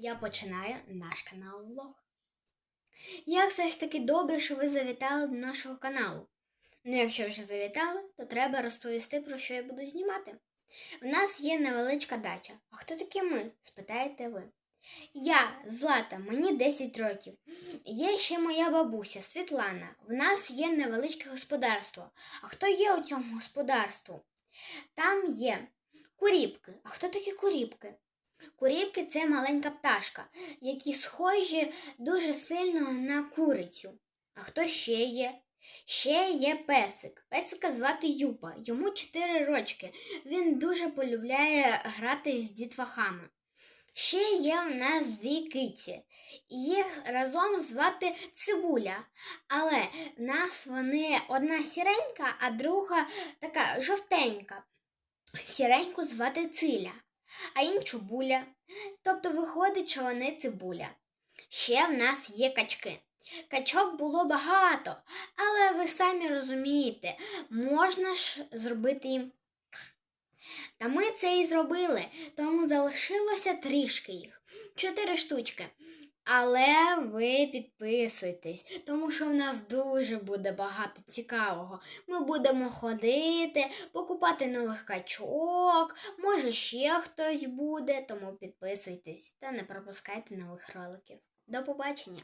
я починаю наш канал влог. Як все ж таки добре, що ви завітали до нашого каналу. Ну, якщо вже завітали, то треба розповісти, про що я буду знімати. У нас є невеличка дача. А хто такі ми? спитаєте ви. Я Злата, мені 10 років. Є ще моя бабуся Світлана. В нас є невеличке господарство. А хто є у цьому господарству? Там є куріпки. А хто такі куріпки? Куріпки це маленька пташка, які схожі дуже сильно на курицю. А хто ще є? Ще є песик. Песика звати Юпа. Йому 4 рочки. Він дуже полюбляє грати з дітвахами. Ще є в нас дві киці. Їх разом звати Цибуля. Але в нас вони одна сіренька, а друга така жовтенька. Сіреньку звати Циля, а іншу буля. Тобто виходить, що вони цибуля. Ще в нас є качки. Качок було багато, але ви самі розумієте, можна ж зробити їм. Та ми це і зробили, тому залишилося трішки їх. Чотири штучки. Але ви підписуйтесь, тому що в нас дуже буде багато цікавого. Ми будемо ходити, покупати нових качок, може ще хтось буде, тому підписуйтесь та не пропускайте нових роликів. До побачення!